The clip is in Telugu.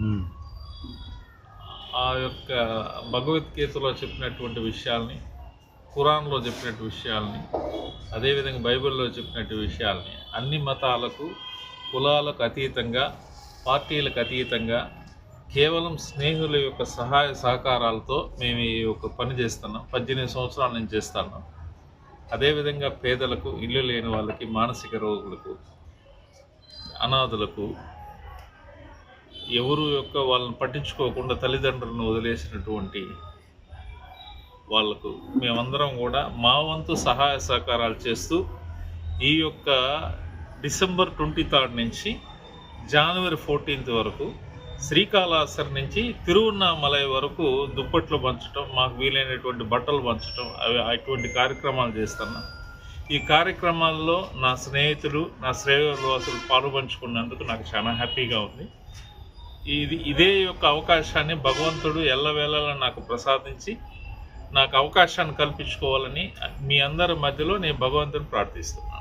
ఉమ్. ఆ యొక్క భగవద్గీతలో చెప్పినటువంటి విషయాల్ని ఖురాన్లో చెప్పినట్టు విషయాల్ని అదేవిధంగా బైబిల్లో చెప్పినట్టు విషయాల్ని అన్ని మతాలకు కులాలకు అతీతంగా పార్టీలకు అతీతంగా కేవలం స్నేహితుల యొక్క సహాయ సహకారాలతో మేము ఈ యొక్క పని చేస్తున్నాం. పద్దెనిమిది సంవత్సరాల నుంచి చేస్తున్నాం అదేవిధంగా పేదలకు ఇల్లు లేని వాళ్ళకి మానసిక రోగులకు అనాథులకు ఎవరు యొక్క వాళ్ళని పట్టించుకోకుండా తల్లిదండ్రులను వదిలేసినటువంటి వాళ్ళకు మేమందరం కూడా మా వంతు సహాయ సహకారాలు చేస్తూ ఈ యొక్క డిసెంబర్ ట్వంటీ థర్డ్ నుంచి జనవరి ఫోర్టీన్త్ వరకు శ్రీకాళహస్తి నుంచి తిరువన్నామలై వరకు దుప్పట్లు పంచడం మాకు వీలైనటువంటి బట్టలు పంచడం అవి అటువంటి కార్యక్రమాలు చేస్తున్నాం. ఈ కార్యక్రమాల్లో నా స్నేహితులు నా శ్రేయులు పాలు పంచుకున్నందుకు నాకు చాలా హ్యాపీగా ఉంది. ఇది ఇదే యొక్క అవకాశాన్ని భగవంతుడు ఎల్లవేళలా నాకు ప్రసాదించి నాకు అవకాశాన్ని కల్పించుకోవాలని మీ అందరి మధ్యలో నేను భగవంతుని ప్రార్థిస్తున్నాను.